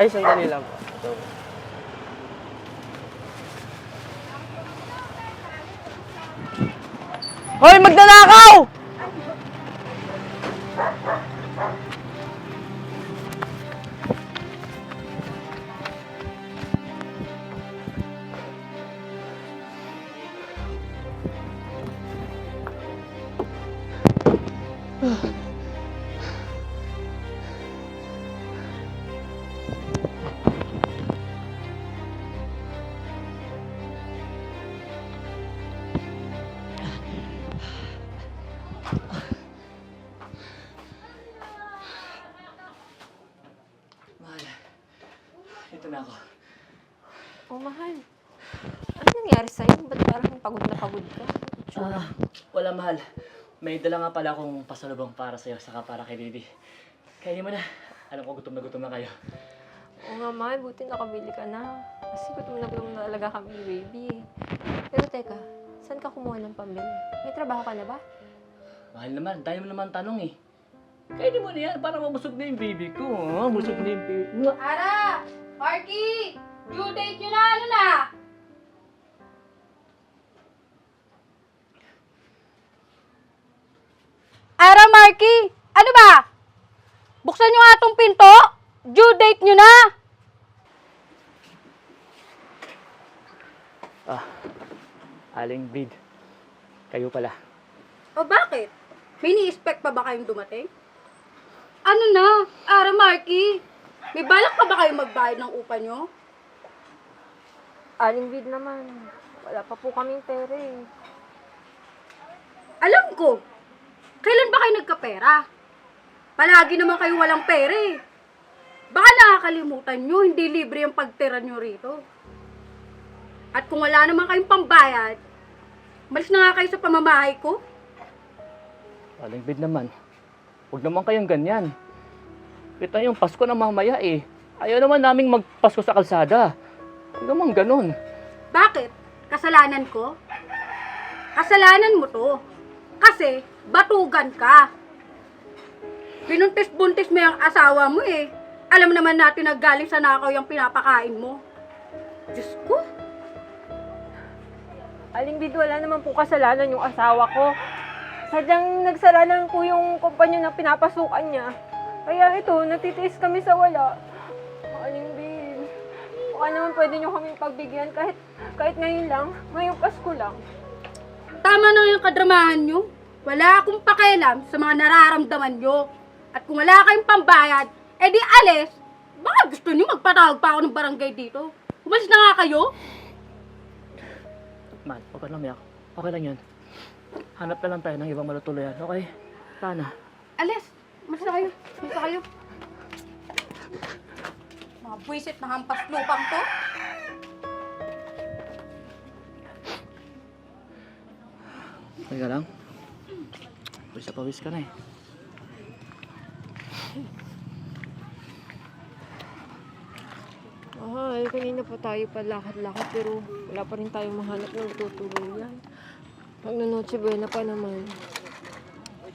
Ay, sandali lang po. Hoy, magnanakaw! Mahal. Ito na ako. Oh, mahal. Ano nangyari sa'yo? Ba't parang pagod na pagod ka? Ah, wala mahal. May dala nga pala akong pasalubong para sa'yo, saka para kay baby. Kainin mo na. Alam ko gutom na gutom na kayo. Oo nga, mahal. Buti nakabili ka na. Kasi gutom na gutom na talaga kami baby. Pero teka, saan ka kumuha ng pambili? May trabaho ka na ba? Mahal naman, dahil mo naman tanong eh. Kainin mo na yan para mabusog na yung baby ko. Oh, busog na yung baby ko. Ara! Marky! Due date nyo na, ano na? Ara, Marky! Ano ba? Buksan nyo nga tong pinto! Due date nyo na! Ah, aling bid. Kayo pala. O bakit? May ni-expect pa ba kayong dumating? Ano na? Ara, Marky! May balak pa ba kayong magbayad ng upa nyo? Aling bid naman. Wala pa po kaming pera eh. Alam ko. Kailan ba kayo nagkapera? Palagi naman kayo walang pera eh. Baka nakakalimutan nyo, hindi libre yung pagtira nyo rito. At kung wala naman kayong pambayad, malis na nga kayo sa pamamahay ko. Aling bid naman. Huwag naman kayong ganyan. Kita yung Pasko na mamaya eh. Ayaw naman naming magpasko sa kalsada. Huwag naman ganun. Bakit? Kasalanan ko? Kasalanan mo to. Kasi, batugan ka. Binuntis-buntis mo yung asawa mo eh. Alam naman natin na galing sa nakaw yung pinapakain mo. Diyos ko. Aling bid, wala naman po kasalanan yung asawa ko. Sadyang nagsalanan po yung kumpanya na pinapasukan niya. Kaya ito, natitiis kami sa wala. Aling bid, baka naman pwede niyo kami pagbigyan kahit, kahit ngayon lang, ngayong Pasko lang. Tama na yung kadramahan nyo. Wala akong pakialam sa mga nararamdaman nyo. At kung wala kayong pambayad, edi alis. Baka gusto nyo magpatawag pa ako ng barangay dito. Umalis na nga kayo. Man, ka lang umiyak. Okay lang yun. Hanap na lang tayo ng ibang malutuluyan, okay? Sana. Alis. Umalis na kayo. Umalis na kayo. Mga buwisit na hampas lupang to. Okay ka lang? Pawis na pawis ka na eh. Ay, kanina pa tayo pa lakad-lakad pero wala pa rin tayong mahanap ng tutuluyan. Pag nanoche buena pa naman.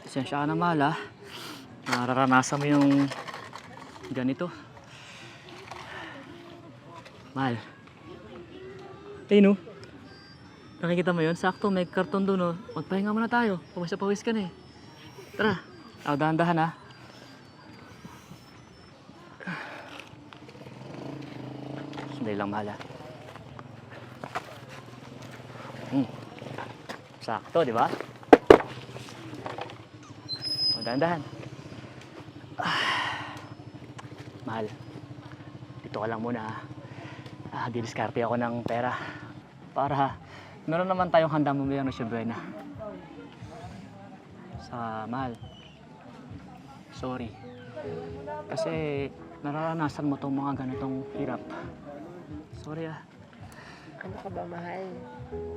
Pasensya ka na mahal ah. Nararanasan mo yung ganito. Mahal. Ayun no. Nakikita mo yun? Sakto, may karton doon oh. Magpahinga muna tayo. Pawis na pawis ka na eh. Tara. Ako dahan-dahan ah. Sandali lang mahal ah. Sakto, di ba? O, dahan-dahan. Ah. Mahal. Dito ka lang muna. ah. Didiskarte ako ng pera. Para meron naman tayong handa mamaya ng Buena. Sa mahal. Sorry. Kasi nararanasan mo tong mga ganitong hirap. Sorry ah. Ano ka ba, mahal?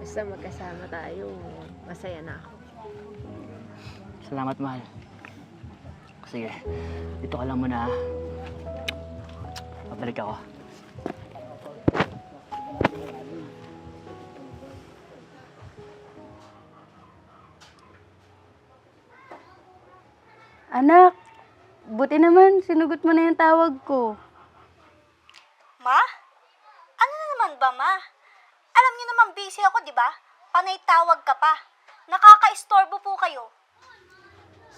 Basta magkasama tayo, masaya na ako. Salamat, mahal. Sige, dito ka lang muna. Pabalik ako. Anak, buti naman, sinugot mo na yung tawag ko. Ma? Ano na naman ba, Ma? Alam niyo ako, di ba? Panay tawag ka pa. Nakaka-istorbo po kayo.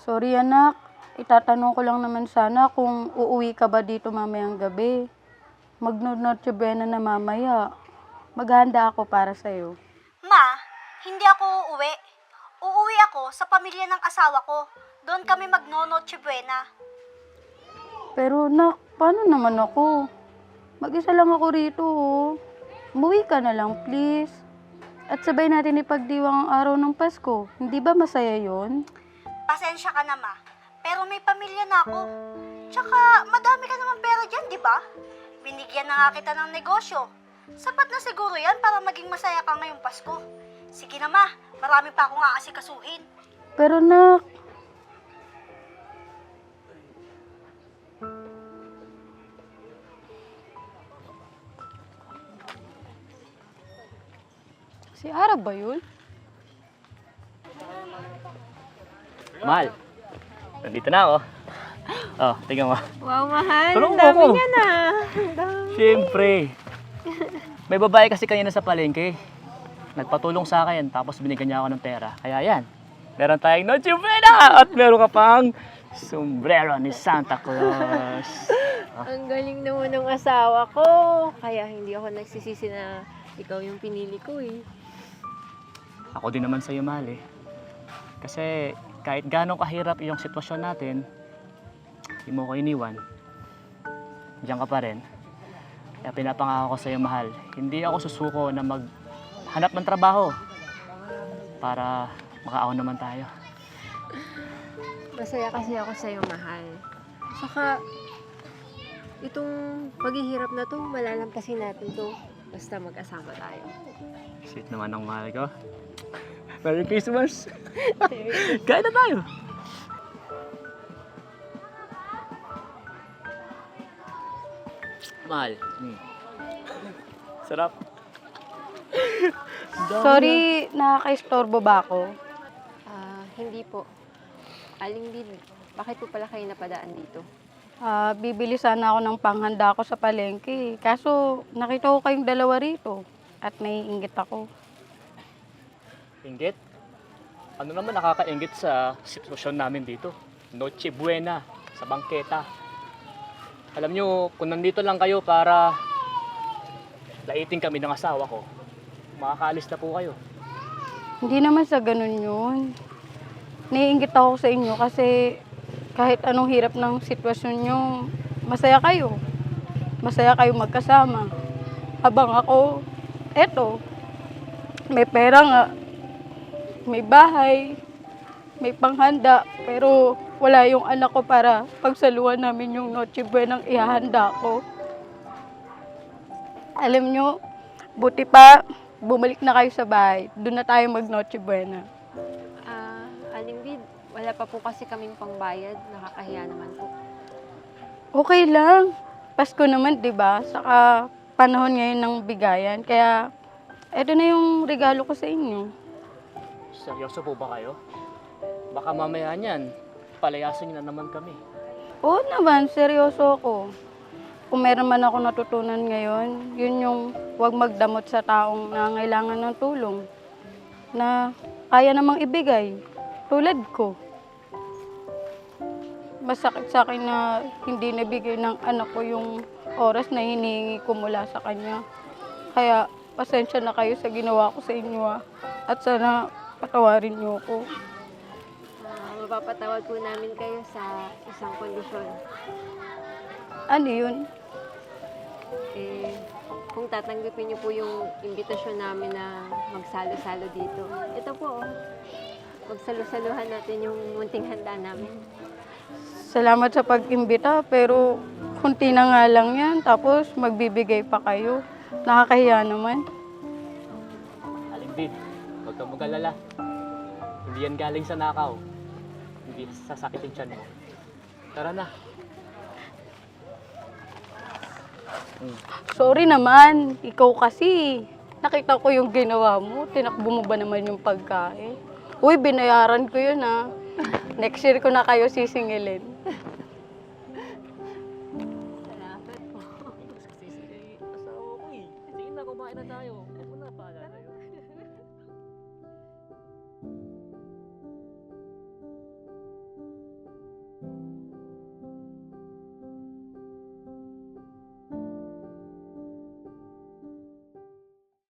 Sorry anak, itatanong ko lang naman sana kung uuwi ka ba dito mamayang gabi. Magnonotche buena na mamaya. Maghahanda ako para sa'yo. Ma, hindi ako uuwi. Uuwi ako sa pamilya ng asawa ko. Doon kami magno-noche buena. Pero nak, paano naman ako? Mag-isa lang ako rito oh. Umuwi ka na lang please. At sabay natin ipagdiwang ang araw ng Pasko. Hindi ba masaya yon? Pasensya ka na, Ma. Pero may pamilya na ako. Tsaka, madami ka naman pera dyan, di ba? Binigyan na nga kita ng negosyo. Sapat na siguro yan para maging masaya ka ngayong Pasko. Sige na, Ma. Marami pa akong aasikasuhin. Pero nak, Si Ara ba yun? Mahal. Nandito na ako. Oh, tingnan mo. Wow, mahal. Tulungan Ang mo dami ako. niya na. Ang dami. Siyempre. May babae kasi kanina sa palengke. Nagpatulong sa akin, tapos binigyan niya ako ng pera. Kaya yan, meron tayong Noche Buena! At meron ka pang sombrero ni Santa Claus. Ang galing naman ng asawa ko. Kaya hindi ako nagsisisi na ikaw yung pinili ko eh. Ako din naman sa'yo, mahal eh. Kasi kahit gano'ng kahirap yung sitwasyon natin, hindi mo ko iniwan. Diyan ka pa rin. Kaya pinapangako ko sa'yo, mahal. Hindi ako susuko na maghanap ng trabaho para makaahon naman tayo. Masaya kasi ako sa'yo, mahal. Saka, itong paghihirap na to, malalampasin natin to. Basta mag-asama tayo. Sweet naman ang mahal ko. Merry Christmas! Kain na tayo! Mahal. Hmm. Sarap. Sorry, nakaka-istorbo ba ako? Ah, hindi po. Aling Bid, bakit po pala kayo napadaan dito? Ah, bibili sana ako ng panghanda ko sa palengke. Kaso, nakita ko kayong dalawa rito. At naiingit ako. Inggit? Ano naman nakakaingit sa sitwasyon namin dito? Noche buena sa bangketa. Alam nyo, kung nandito lang kayo para laitin kami ng asawa ko, makakaalis na po kayo. Hindi naman sa ganun yun. Naiingit ako sa inyo kasi kahit anong hirap ng sitwasyon nyo, masaya kayo. Masaya kayo magkasama. Habang ako, eto, may pera nga, may bahay, may panghanda, pero wala yung anak ko para pagsaluhan namin yung Noche Buenang ihahanda ko. Alam nyo, buti pa, bumalik na kayo sa bahay. Doon na tayo mag Noche Buena. Ah, Aling Bid, wala pa po kasi kaming pangbayad. Nakakahiya naman po. Okay lang. Pasko naman, di ba? Saka panahon ngayon ng bigayan. Kaya, eto na yung regalo ko sa inyo. Seryoso po ba kayo? Baka mamaya niyan, palayasin na naman kami. Oo naman, seryoso ako. Kung meron man ako natutunan ngayon, yun yung huwag magdamot sa taong nangailangan ng tulong na kaya namang ibigay, tulad ko. Masakit sa akin na hindi nabigay ng anak ko yung oras na hinihingi ko mula sa kanya. Kaya pasensya na kayo sa ginawa ko sa inyo ah. At sana patawarin niyo ako. Ah, mapapatawad po namin kayo sa isang kondisyon. Ano yun? Eh, kung tatanggapin niyo po yung imbitasyon namin na magsalo-salo dito. Ito po, oh. Magsalo-saluhan natin yung munting handa namin. Salamat sa pag-imbita, pero kunti na nga lang yan. Tapos magbibigay pa kayo. Nakakahiya naman. Huwag kang mag-alala. Hindi yan galing sa nakaw. Hindi sasakitin tiyan mo. Tara na. Sorry naman, ikaw kasi. Nakita ko yung ginawa mo. Tinakbo mo ba naman yung pagkain? Uy, binayaran ko yun ah. Next year ko na kayo sisingilin. Salamat po. kumain na tayo. Huwag mo na paalala yun.